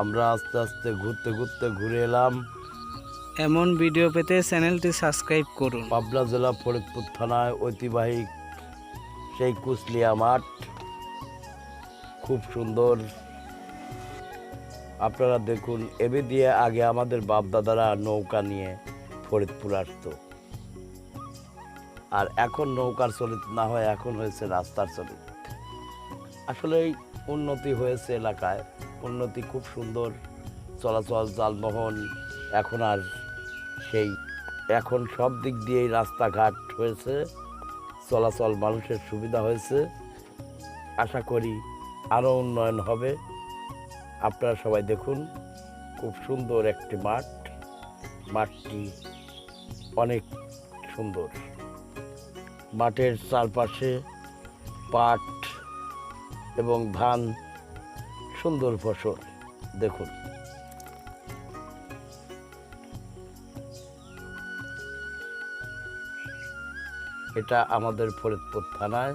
আমরা আস্তে আস্তে ঘুরতে ঘুরতে ঘুরে এলাম। এমন ভিডিও পেতে চ্যানেলটি সাবস্ক্রাইব করুন। পাবনা জেলা ফরিদপুর থানায় ঐতিহ্যবাহী সেই কুচলিয়া মাঠ। খুব সুন্দর। আপনারা দেখুন এবে দিয়ে আগে আমাদের বাপ দাদারা নৌকা নিয়ে ফরিদপুর আসতো। আর এখন নৌকার চলিত না হয় এখন হয়েছে রাস্তার চলিত আসলে উন্নতি হয়েছে এলাকায়। উন্নতি খুব সুন্দর, চলাচল, যানবাহন, এখন আর সেই, এখন সব দিক দিয়েই রাস্তাঘাট হয়েছে, চলাচল মানুষের সুবিধা হয়েছে। আশা করি আরও উন্নয়ন হবে। আপনারা সবাই দেখুন, খুব সুন্দর একটি মাঠ। মাঠটি অনেক সুন্দর। মাঠের চারপাশে পাট এবং ধান সুন্দর ফসল দেখুন। এটা আমাদের ফরিদপুর থানায়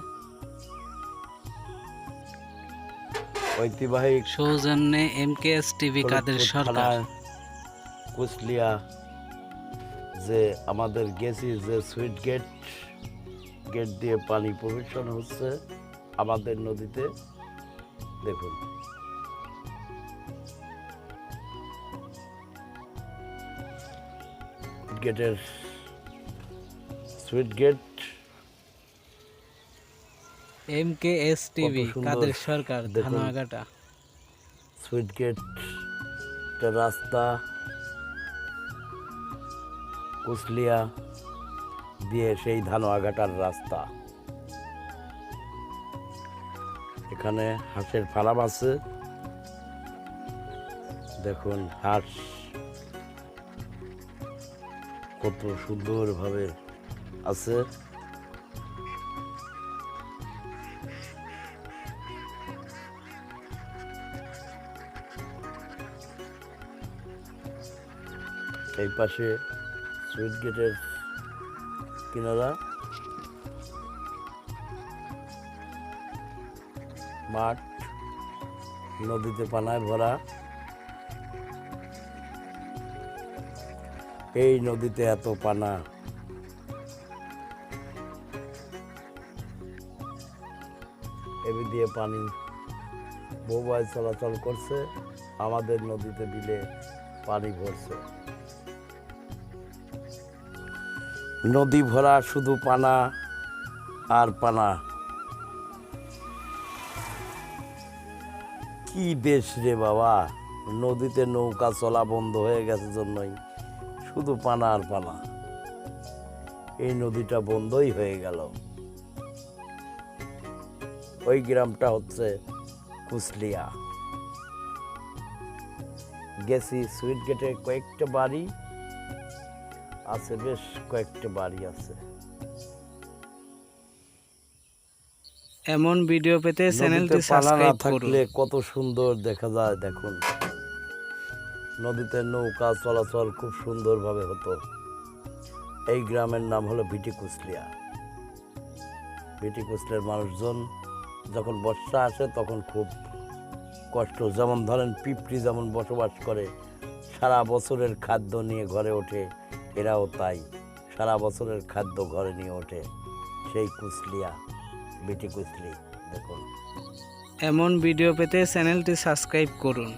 ঐতিহ্যবাহী সৌজন্যে M K S TV Kader Sarkar. Kuchlia যে আমাদের গেছি যে সুইট গেট গেট দিয়ে পানি প্রবেশন হচ্ছে আমাদের নদীতে দেখুন। গেটের sweet gate M K S TV Kader Sarkar. Dhanbagata sweet gate রাস্তা কুচলিয়া দিয়ে সেই ধানোয়াঘাটার রাস্তা। এখানে হাঁসের ফার্ম আছে। দেখুন হাঁস কত সুন্দরভাবে আছে। এই পাশে সুইট গেটের কিনারা। মাঠ নদীতে পানায় ভরা। এই নদীতে এত পানা। এবি দিয়ে পানি বহুবাই চলাচল করছে, আমাদের নদীতে বিলে পানি ভরছে। নদী ভরা শুধু পানা আর পানা। কি দেশ রে বাবা, নদীতে নৌকা চলা বন্ধ হয়ে গেছে জন্যই। শুধু পানা আর পানা। এই নদীটা বন্ধই হয়ে গেল। ওই গ্রামটা হচ্ছে কুচলিয়া গেছি সুইট গেটে কয়েকটা বাড়ি আছে বেশ কয়েকটা বাড়ি আছে। এমন ভিডিও পেতে চ্যানেলটি না সাবস্ক্রাইব করুন। থাকলে কত সুন্দর দেখা যায় দেখুন। নদীতে নৌকা চলাচল খুব সুন্দরভাবে হতো। এই গ্রামের নাম হলো ভিটি কুচলিয়া ভিটি কুচলিয়ার মানুষজন যখন বর্ষা আসে তখন খুব কষ্ট। যেমন ধরেন, পিঁপড়ি যেমন বসবাস করে, সারা বছরের খাদ্য নিয়ে ঘরে ওঠে, এরাও তাই। সারা বছরের খাদ্য ঘরে নিয়ে ওঠে। সেই কুচলিয়া বিটি কুচলি দেখুন। এমন ভিডিও পেতে চ্যানেলটি সাবস্ক্রাইব করুন।